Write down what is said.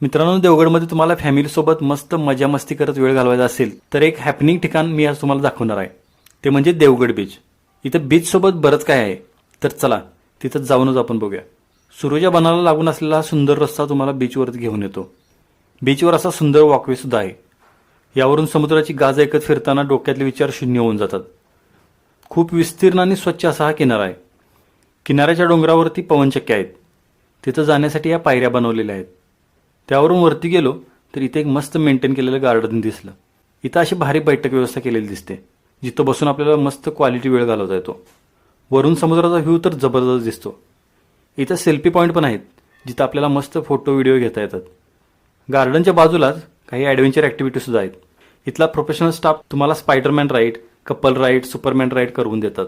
मित्रांनो देवगडमध्ये तुम्हाला फॅमिलीसोबत मस्त मजा मस्ती करत वेळ घालवायचा असेल तर एक हॅपनिंग ठिकाण मी आज तुम्हाला दाखवणार आहे. ते म्हणजे देवगड बीच इथं बीचसोबत बरंच काय आहे? तर चला तिथं जाऊनच आपण बघूया. सुरूच्या बनाला लागून असलेला हा सुंदर रस्ता तुम्हाला बीचवरती घेऊन येतो. बीचवर असा सुंदर वॉकवे सुद्धा आहे. यावरून समुद्राची गाज ऐकत फिरताना डोक्यातले विचार शून्य होऊन जातात. खूप विस्तीर्ण आणि स्वच्छ असा हा किनारा आहे. किनाऱ्याच्या डोंगरावरती पवनचक्क्या आहेत. तिथं जाण्यासाठी या पायऱ्या बनवलेल्या आहेत. त्यावरून वरती गेलो तर इथे एक मस्त मेंटेन केलेलं गार्डन दिसलं. इथं अशी भारी बैठक व्यवस्था केलेली दिसते. जिथं बसून आपल्याला मस्त क्वालिटी वेळ घालवता येतो. वरून समुद्राचा व्ह्यू तर जबरदस्त दिसतो. इथं सेल्फी पॉईंट पण आहेत जिथं आपल्याला मस्त फोटो व्हिडिओ घेता येतात. गार्डनच्या बाजूलाच काही ॲडव्हेंचर ॲक्टिव्हिटीसुद्धा आहेत. इथला प्रोफेशनल स्टाफ तुम्हाला Spiderman ride couple ride Superman ride करून देतात.